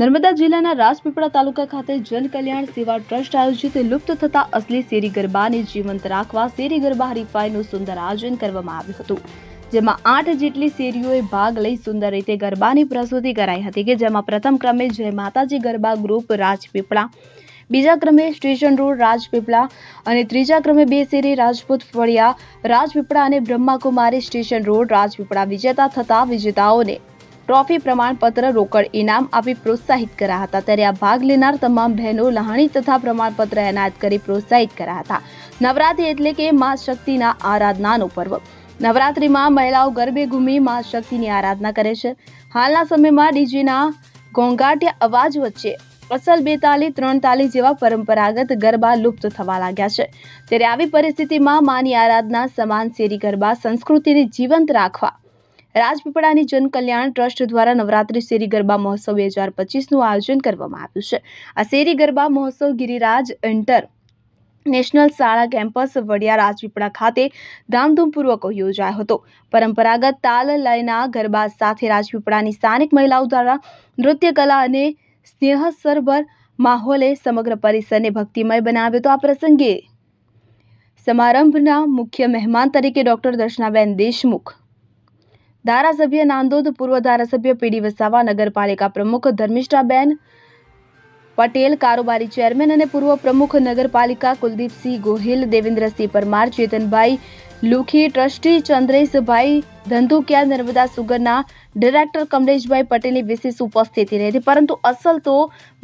નર્મદા જિલ્લાના રાજપીપળા તાલુકા ખાતે જનકલ્યાણ સેવા ટ્રસ્ટ આયોજિત લુપ્ત થતા અસલી શેરી ગરબાને જીવંત રાખવા શેરી ગરબા હરીફાઈનું સુંદર આયોજન કરવામાં આવ્યું હતું. જેમાં આઠ જેટલી શેરીઓએ ભાગ લઈ સુંદર રીતે ગરબાની પ્રસ્તુતિ કરાઈ હતી કે જેમાં પ્રથમ ક્રમે જય માતાજી ગરબા ગ્રુપ રાજપીપળા, બીજા ક્રમે સ્ટેશન રોડ રાજપીપળા અને ત્રીજા ક્રમે બે શેરી રાજપૂત ફળિયા, રાજપીપળા અને બ્રહ્માકુમારી સ્ટેશન રોડ રાજપીપળા વિજેતા થતા વિજેતાઓને ટ્રોફી પ્રમાણપત્ર રોકડ ઇનામ આપી પ્રોત્સાહિત કર્યા હતા. ત્યારે આ ભાગ લેનાર તમામ બહેનો લહાણી તથા પ્રમાણપત્ર એનાયત કરી પ્રોત્સાહિત કર્યા હતા. નવરાત્રી એટલે કે મા શક્તિના આરાધનાનો પર્વ. નવરાત્રિમાં મહિલાઓ ગરબે ઘૂમી મા શક્તિની આરાધના કરે છે. હાલના સમયમાં ડીજેના ઘોંઘાટિયા અવાજ વચ્ચે અસલ બે તાલી ત્રણ તાલી જેવા પરંપરાગત ગરબા લુપ્ત થવા લાગ્યા છે. ત્યારે આવી પરિસ્થિતિમાં માની આરાધના સમાન શેરી ગરબા સંસ્કૃતિને જીવંત રાખવા રાજપીપળાની જનકલ્યાણ ટ્રસ્ટ દ્વારા નવરાત્રી શેરી ગરબા મહોત્સવ બે હજાર પચીસનું આયોજન કરવામાં આવ્યું છે. આ શેરી ગરબા મહોત્સવ ગિરિરાજ એન્ટર નેશનલ શાળા કેમ્પસ વડિયા રાજપીપળા ખાતે ધામધૂમપૂર્વક યોજાયો હતો. પરંપરાગત તાલ લયના ગરબા સાથે રાજપીપળાની સ્થાનિક મહિલાઓ દ્વારા નૃત્ય કલા અને સ્નેહસરભર માહોલે સમગ્ર પરિસરને ભક્તિમય બનાવ્યો હતો. આ પ્રસંગે સમારંભના મુખ્ય મહેમાન તરીકે ડોક્ટર દર્શનાબેન દેશમુખ ધારાસભ્ય નાંદોદ, પૂર્વ ધારાસભ્ય પીડી વસાવા, નગરપાલિકા પ્રમુખ ધર્મિષ્ઠાબેન પટેલ, કારોબારી ચેરમેન અને પૂર્વ પ્રમુખ નગરપાલિકા કુલદીપસિંહ ગોહિલ, દેવેન્દ્રસિંહ પરમાર, ચેતનભાઈ લુખી ટ્રસ્ટી ચંદ્રેશભાઈ ધંધુકિયા, નર્મદા સુગરના ડિરેક્ટર કમલેશભાઈ પટેલની વિશેષ ઉપસ્થિતિ રહી હતી. પરંતુ અસલ તો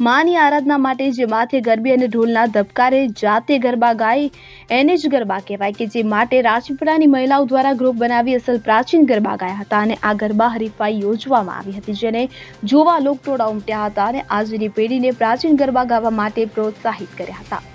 માની આરાધના માટે જે માથે ગરબી અને ઢોલના ધબકારે જાતે ગરબા ગાય, એને જ ગરબા કહેવાય કે જે માટે રાજપીપળાની મહિલાઓ દ્વારા ગ્રુપ બનાવી અસલ પ્રાચીન ગરબા ગાયા હતા અને આ ગરબા હરીફાઈ યોજવામાં આવી હતી, જેને જોવા લોકટોળા ઉમટ્યા હતા અને આજની પેઢીને પ્રાચીન ગરબા ગાવા માટે પ્રોત્સાહિત કર્યા હતા.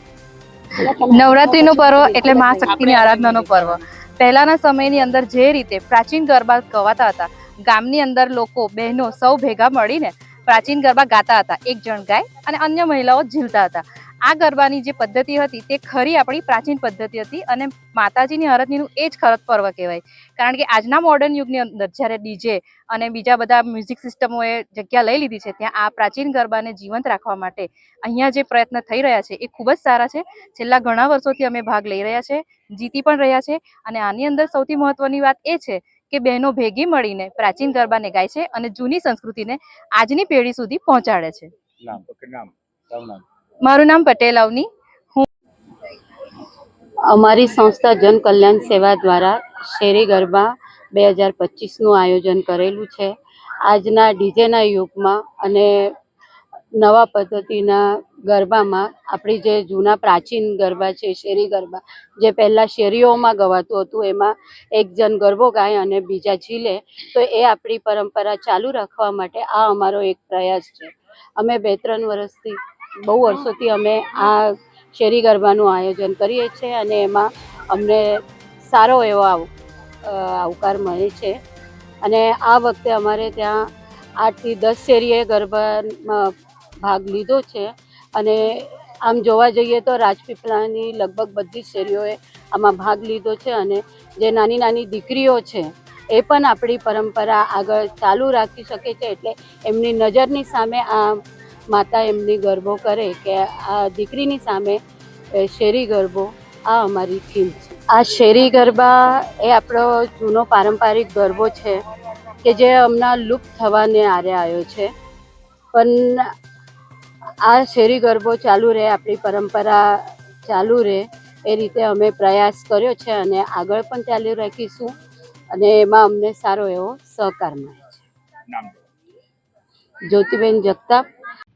નવરાત્રીનો પર્વ એટલે મા શક્તિની આરાધનાનો પર્વ. પહેલાના સમયની અંદર જે રીતે પ્રાચીન ગરબા ગવાતા હતા, ગામની અંદર લોકો, બહેનો સૌ ભેગા મળીને પ્રાચીન ગરબા ગાતા હતા. એક જણ ગાય અને અન્ય મહિલાઓ ઝીલતા હતા. આ ગરબાની જે પદ્ધતિ હતી તે ખરી આપણી પ્રાચીન પદ્ધતિ હતી અને માતાજીની હરતનીનું એ જ ખરત પર્વ કહેવાય. કારણ કે આજના મોડર્ન યુગની અંદર જ્યારે ડીજે અને બીજા બધા મ્યુઝિક સિસ્ટમોએ જગ્યા લઈ લીધી છે, ત્યાં આ પ્રાચીન ગરબાને જીવંત રાખવા માટે અહીંયા જે પ્રયત્ન થઈ રહ્યા છે એ ખૂબ જ સારા છે. છેલ્લા ઘણા વર્ષોથી અમે ભાગ લઈ રહ્યા છે, જીતી પણ રહ્યા છે અને આની અંદર સૌથી મહત્વની વાત એ છે કે બહેનો ભેગી મળીને પ્રાચીન ગરબાને ગાય છે અને જૂની સંસ્કૃતિને આજની પેઢી સુધી પહોંચાડે છે. નામ નામ. મારું નામ પટેલ અવની. અમારી સંસ્થા જન કલ્યાણ સેવા દ્વારા શેરી ગરબા બે હજાર પચીસનું આયોજન કરેલું છે. આજના ડીજેના યુગમાં અને નવા પદ્ધતિના ગરબામાં આપણી જે જૂના પ્રાચીન ગરબા છે, શેરી ગરબા, જે પહેલાં શેરીઓમાં ગવાતું હતું, એમાં એક જણ ગરબો ગાય અને બીજા ઝીલે, તો એ આપણી પરંપરા ચાલુ રાખવા માટે આ અમારો એક પ્રયાસ છે. અમે બે ત્રણ વર્ષથી બહુ વર્ષોથી અમે આ શેરી ગરબાનું આયોજન કરીએ છીએ અને એમાં અમને સારો એવો આવ- આવકાર મળે છે. અને આ વખતે અમારે ત્યાં આઠથી દસ શેરીએ ગરબામાં ભાગ લીધો છે. અને આમ જોવા જઈએ તો રાજપીપળાની લગભગ બધી જ શેરીઓએ આમાં ભાગ લીધો છે અને જે નાની નાની દીકરીઓ છે એ પણ આપણી પરંપરા આગળ ચાલુ રાખી શકે છે એટલે એમની નજરની સામે આ માતા એમની ગરબો કરે કે આ દીકરીની સામે શેરી ગરબો આ અમારી થીમ છે. આ શેરી ગરબા એ આપણો જૂનો પારંપરિક ગરબો છે કે જે હમણાં લુપ્ત થવાને આરે આવ્યો છે. પણ આ શેરી ગરબો ચાલુ રહે આપણી પરંપરા ચાલુ રહે એ રીતે અમે પ્રયાસ કર્યો છે અને આગળ પણ ચાલુ રાખીશું અને એમાં અમને સારો એવો સહકાર મળે છે. જ્યોતિબેન જગતાપ.